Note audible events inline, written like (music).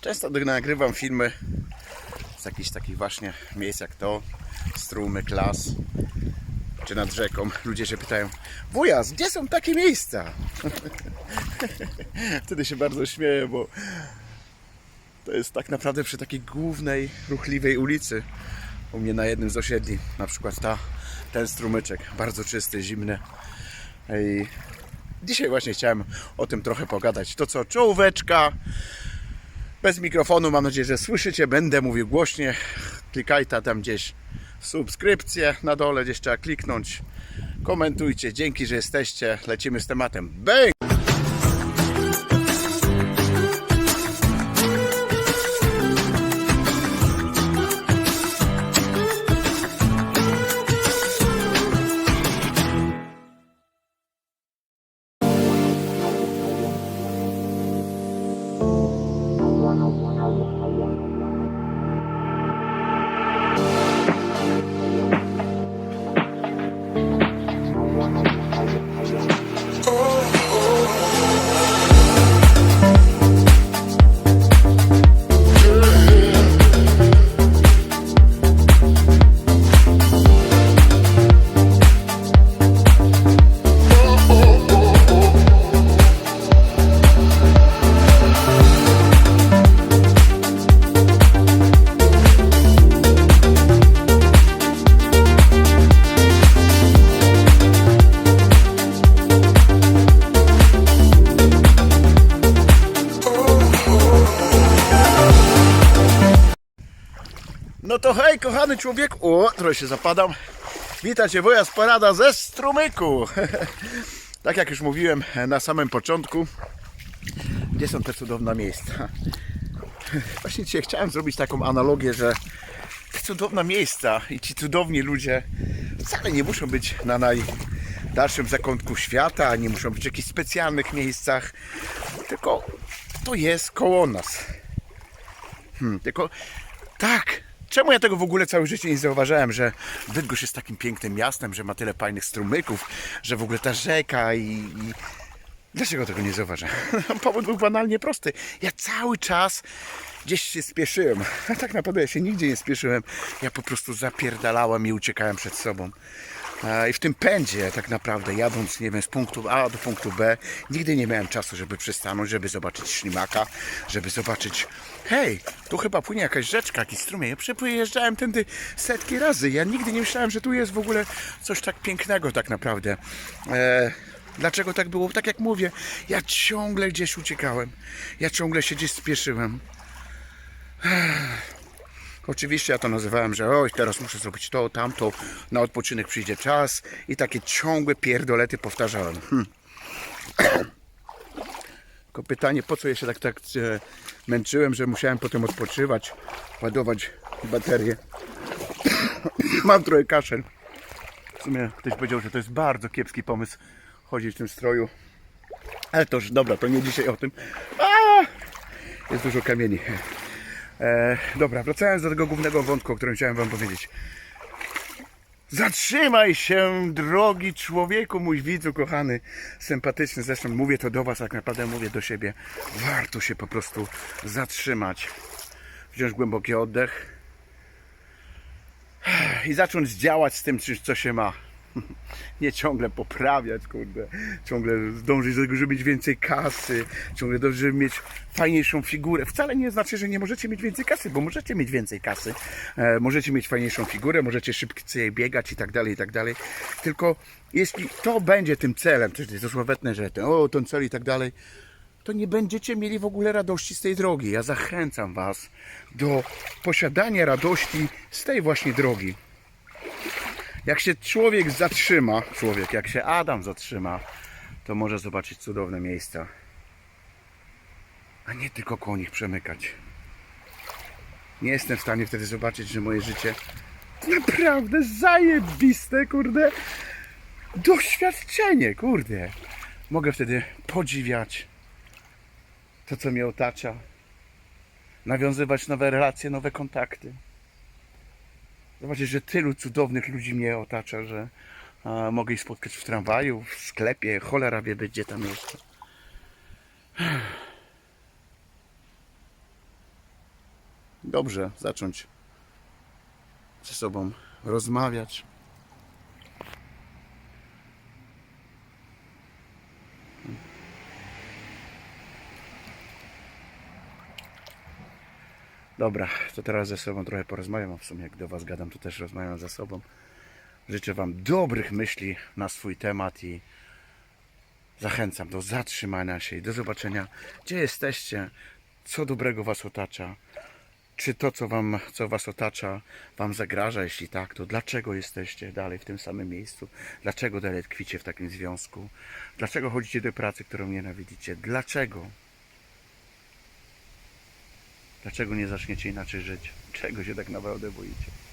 Często nagrywam filmy z jakichś takich właśnie miejsc jak to, strumyk, las, czy nad rzeką. Ludzie się pytają, wujas, gdzie są takie miejsca? (laughs) Wtedy się bardzo śmieję, bo to jest tak naprawdę przy takiej głównej, ruchliwej ulicy u mnie na jednym z osiedli. Na przykład ta, ten strumyczek, bardzo czysty, zimny. I dzisiaj właśnie chciałem o tym trochę pogadać. To co, czołóweczka, bez mikrofonu, mam nadzieję, że słyszycie, będę mówił głośnie. Klikajcie tam gdzieś subskrypcję na dole, gdzieś trzeba kliknąć. Komentujcie, dzięki, że jesteście. Lecimy z tematem. Bang! To hej, kochany człowiek. O, trochę się zapadam. Witajcie, wujas porada ze strumyku. (laughs) tak jak już mówiłem na samym początku, gdzie są te cudowne miejsca? (laughs) Właśnie dzisiaj chciałem zrobić taką analogię, że te cudowne miejsca i ci cudowni ludzie wcale nie muszą być na najdalszym zakątku świata, nie muszą być w jakichś specjalnych miejscach, tylko to jest koło nas. Hmm, tylko tak, czemu ja tego w ogóle całe życie nie zauważałem, że Bydgoszcz jest takim pięknym miastem, że ma tyle fajnych strumyków, że w ogóle ta rzeka i... i... Dlaczego tego nie zauważałem? (laughs) Powód był banalnie prosty. Ja cały czas gdzieś się spieszyłem. A (laughs) tak naprawdę ja się nigdzie nie spieszyłem. Ja po prostu zapierdalałem i uciekałem przed sobą. I w tym pędzie tak naprawdę jadąc, nie wiem, z punktu A do punktu B, nigdy nie miałem czasu, żeby przystanąć, żeby zobaczyć ślimaka, żeby zobaczyć, hej, tu chyba płynie jakaś rzeczka, jakiś strumień. Ja przejeżdżałem tędy setki razy. Ja nigdy nie myślałem, że tu jest w ogóle coś tak pięknego tak naprawdę. E, Dlaczego tak było? Tak jak mówię, ja ciągle gdzieś uciekałem. Ja ciągle się gdzieś spieszyłem. Oczywiście ja to nazywałem, że oj, teraz muszę zrobić to, tamto, na odpoczynek przyjdzie czas i takie ciągłe pierdolety powtarzałem. Hm. (clears throat) Tylko pytanie, po co ja się tak, tak e, męczyłem, że musiałem potem odpoczywać, ładować baterię. (clears throat) Mam trochę kaszel. W sumie ktoś powiedział, że to jest bardzo kiepski pomysł chodzić w tym stroju. Ale to już dobra, to nie dzisiaj o tym. A! Jest dużo kamieni. E, dobra, wracając do tego głównego wątku, o którym chciałem Wam powiedzieć. Zatrzymaj się, drogi człowieku, mój widzu kochany, sympatyczny. Zresztą mówię to do Was, tak naprawdę mówię do siebie. Warto się po prostu zatrzymać, wziąć głęboki oddech i zacząć działać z tym, co się ma. (laughs) Nie ciągle poprawiać, kurde. Ciągle dążyć żeby mieć więcej kasy. Ciągle dążyć, żeby mieć fajniejszą figurę. Wcale nie znaczy, że nie możecie mieć więcej kasy, bo możecie mieć więcej kasy. E, możecie mieć fajniejszą figurę, możecie szybciej biegać i tak dalej, i tak dalej. Tylko jeśli to będzie tym celem, czyli to sławetne, że ten, o, ten cel i tak dalej, to nie będziecie mieli w ogóle radości z tej drogi. Ja zachęcam Was do posiadania radości z tej właśnie drogi. Jak się człowiek zatrzyma, człowiek, jak się Adam zatrzyma, to może zobaczyć cudowne miejsca. A nie tylko koło nich przemykać. Nie jestem w stanie wtedy zobaczyć, że moje życie naprawdę zajebiste, kurde, doświadczenie, kurde. Mogę wtedy podziwiać to, co mnie otacza, nawiązywać nowe relacje, nowe kontakty. Zobaczyć, że tylu cudownych ludzi mnie otacza, że a, mogę ich spotkać w tramwaju, w sklepie, cholera wie gdzie tam jeszcze. dobrze zacząć ze sobą rozmawiać. Dobra, to teraz ze sobą trochę porozmawiam, a w sumie jak do Was gadam, to też rozmawiam ze sobą. Życzę Wam dobrych myśli na swój temat i zachęcam do zatrzymania się i do zobaczenia, gdzie jesteście, co dobrego Was otacza, czy to, co, wam, co Was otacza, Wam zagraża. Jeśli tak, to dlaczego jesteście dalej w tym samym miejscu? Dlaczego dalej tkwicie w takim związku? Dlaczego chodzicie do pracy, którą nienawidzicie? Dlaczego? Dlaczego nie zaczniecie inaczej żyć? Czego się tak naprawdę boicie?